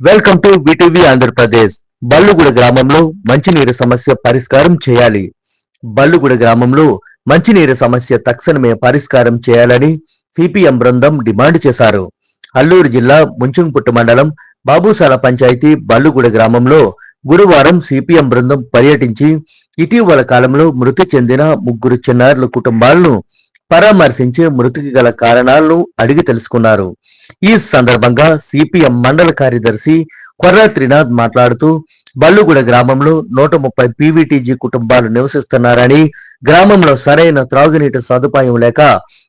Welcome to BTV Andhra Pradesh Balluguda గ్రామంలో మంచినీరు సమస్య పరిష్కారం చేయాలి. బల్లుగూడ గ్రామంలో మంచినీరు సమస్య తక్షణమే పరిష్కారం చేయాలని సిపిఎం బృందం డిమాండ్ చేశారు. అల్లూరు జిల్లా ముంచుంపుట్టు మండలం బాబుసాల పంచాయతీ బల్లుగూడ గ్రామంలో గురువారం సిపిఎం బృందం పర్యటించి ఇటీవల కాలంలో మృతి చెందిన ముగ్గురు చిన్నారుల కుటుంబాలను పరామర్శించి మృతికి గల కారణాలను అడిగి తెలుసుకున్నారు. ఈ సందర్భంగా సిపిఎం మండల కార్యదర్శి కొర్ర త్రినాథ్ మాట్లాడుతూ బల్లుగూడ గ్రామంలో నూట ముప్పై పీవీటీజీ కుటుంబాలు నివసిస్తున్నారని గ్రామంలో సరైన త్రాగునీటి సదుపాయం లేక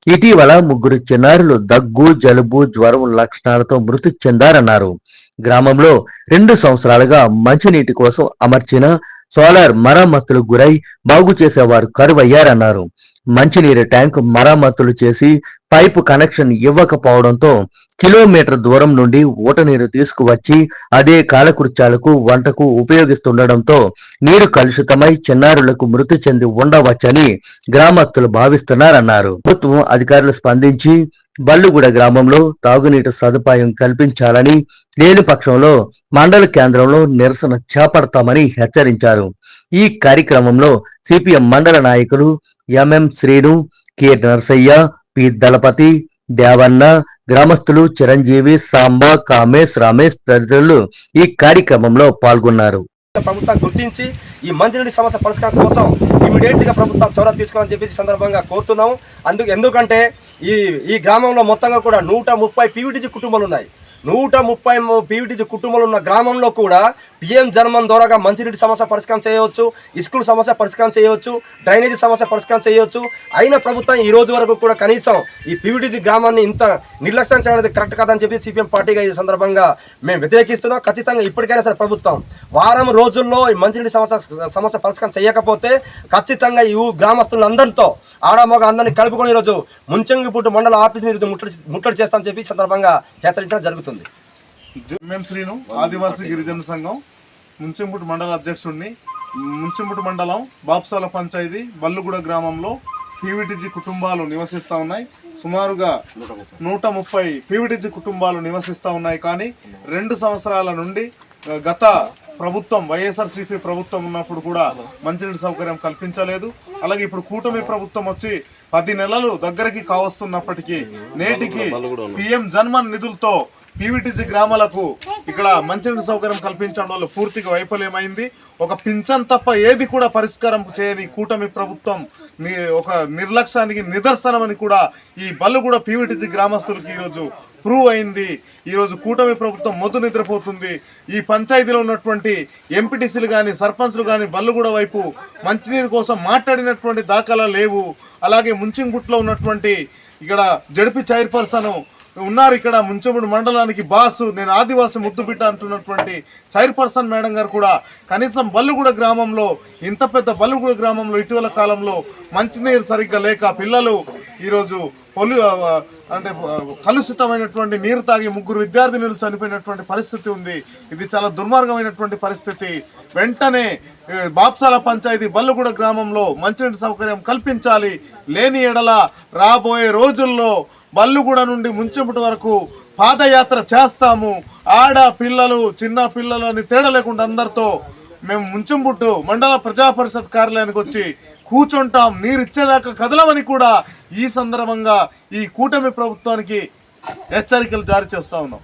ఇటీవల ముగ్గురు చిన్నారులు దగ్గు జలుబు జ్వరం లక్షణాలతో మృతి చెందారన్నారు. గ్రామంలో రెండు సంవత్సరాలుగా మంచినీటి కోసం అమర్చిన సోలార్ మరమ్మతులకు గురై బాగు చేసేవారు కరువయ్యారన్నారు. మంచినీరు ట్యాంక్ మరమ్మతులు చేసి పైపు కనెక్షన్ ఇవ్వకపోవడంతో కిలోమీటర్ దూరం నుండి ఊటనీరు తీసుకువచ్చి అదే కాలకృత్యాలకు వంటకు ఉపయోగిస్తుండటంతో నీరు కలుషితమై చిన్నారులకు మృతి చెంది ఉండవచ్చని గ్రామస్తులు భావిస్తున్నారన్నారు. ప్రభుత్వం అధికారులు స్పందించి బల్లుగూడ గ్రామంలో తాగునీటి సదుపాయం కల్పించాలని లేని పక్షంలో మండల కేంద్రంలో నిరసన చేపడతామని హెచ్చరించారు. ఈ కార్యక్రమంలో సిపిఎం మండల నాయకులు MM Srinu K Narasayya P Dalapathi Devanna గ్రామస్తులు చిరంజీవి సాంబ కామేశ్ రమేష్ తదితరులు ఈ కార్యక్రమంలో పాల్గొన్నారు. ప్రభుత్వం గుర్తించి ఈ మంచినీటి సమస్య పరిష్కారం కోసం ఇమీడియట్గా ప్రభుత్వం చొరవ తీసుకోవాలని చెప్పేసి సందర్భంగా కోరుతున్నాము. అందుకు ఎందుకంటే ఈ ఈ గ్రామంలో మొత్తంగా కూడా నూట ముప్పై పీవీటీజీ కుటుంబాలు ఉన్నాయి. నూట ముప్పై పీవీటీజీ కుటుంబాలు ఉన్న గ్రామంలో కూడా పిఎం జన్మం ద్వారా మంచినీటి సమస్య పరిష్కారం చేయవచ్చు ఇస్కూల్ సమస్య పరిష్కారం చేయవచ్చు డ్రైనేజీ సమస్య పరిష్కారం చేయవచ్చు. అయిన ప్రభుత్వం ఈ రోజు వరకు కూడా కనీసం ఈ పీవీటీజీ గ్రామాన్ని ఇంత నిర్లక్ష్యం చేయడం అనేది కరెక్ట్ కాదని చెప్పి సిపిఎం పార్టీగా ఈ సందర్భంగా మేము వ్యతిరేకిస్తున్నాం. ఖచ్చితంగా ఇప్పటికైనా సరే ప్రభుత్వం వారం రోజుల్లో ఈ మంచినీటి సమస్య సమస్య పరిష్కారం చేయకపోతే ఖచ్చితంగా ఈ గ్రామస్తులందరితో ఆడ ఆడమగ అందరినీ కలుపుకొని ఈరోజు ముంచంగిపుట్టు మండల ఆఫీస్ని ఈరోజు ముట్టడి ముట్టడి చేస్తామని చెప్పి సందర్భంగా హెచ్చరించడం జరుగుతుంది. ఎంఎం శ్రీను ఆదివాసీ గిరిజన సంఘం ముంచంపుట్టు మండల అధ్యక్షుడిని ముంచంపుట్టు మండలం బాప్సాల పంచాయతీ బల్లుగూడ గ్రామంలో పీవీటీజీ కుటుంబాలు నివసిస్తూ ఉన్నాయి. సుమారుగా నూట ముప్పై పీవీటీజీ కుటుంబాలు నివసిస్తూ ఉన్నాయి. కానీ రెండు సంవత్సరాల నుండి గత ప్రభుత్వం వైఎస్ఆర్సీపీ ప్రభుత్వం ఉన్నప్పుడు కూడా మంచినీటి సౌకర్యం కల్పించలేదు. అలాగే ఇప్పుడు కూటమి ప్రభుత్వం వచ్చి పది నెలలు దగ్గరికి కావస్తున్నప్పటికీ నేటికి పిఎం జన్మన్ నిధులతో పీవీటీసీ గ్రామాలకు ఇక్కడ మంచినీటి సౌకర్యం కల్పించడం వల్ల పూర్తిగా వైఫల్యమైంది. ఒక పింఛన్ తప్ప ఏది కూడా పరిష్కారం చేయని కూటమి ప్రభుత్వం ఒక నిర్లక్ష్యానికి నిదర్శనమని కూడా ఈ బల్లుగూడ పీవీటీసీ గ్రామస్తులకు ఈరోజు ప్రూవ్ అయింది. ఈరోజు కూటమి ప్రభుత్వం మొద్దు నిద్రపోతుంది. ఈ పంచాయతీలో ఉన్నటువంటి ఎంపీటీసీలు కానీ సర్పంచ్లు కానీ బల్లుగూడ వైపు మంచినీరు కోసం మాట్లాడినటువంటి దాఖలా లేవు. అలాగే ముంచింగుట్లో ఉన్నటువంటి ఇక్కడ జడిపి చైర్పర్సన్ ఉన్నారు ఇక్కడ ముంచముడు మండలానికి బాసు. నేను ఆదివాసి ముద్దుబిట్ట అంటున్నటువంటి చైర్పర్సన్ మేడం గారు కూడా కనీసం బల్లుగూడ గ్రామంలో ఇంత పెద్ద బల్లుగూడ గ్రామంలో ఇటీవల కాలంలో మంచినీరు సరిగ్గా లేక పిల్లలు ఈరోజు పొల్యూ అంటే కలుషితమైనటువంటి నీరు తాగి ముగ్గురు విద్యార్థినులు చనిపోయినటువంటి పరిస్థితి ఉంది. ఇది చాలా దుర్మార్గమైనటువంటి పరిస్థితి. వెంటనే బాప్సాల పంచాయతీ బల్లుగూడ గ్రామంలో మంచినీటి సౌకర్యం కల్పించాలి. లేని ఎడల రాబోయే రోజుల్లో బల్లుగూడ నుండి ముంచెంపుటి వరకు పాదయాత్ర చేస్తాము. ఆడ పిల్లలు చిన్న పిల్లలు అని తేడా లేకుండా అందరితో మేము ముంచెంపుట్టు మండల ప్రజా పరిషత్ కార్యాలయానికి వచ్చి కూర్చుంటాం. నీరు ఇచ్చేదాకా కదలమని కూడా ఈ సందర్భంగా ఈ కూటమి ప్రభుత్వానికి హెచ్చరికలు జారీ చేస్తా ఉన్నాం.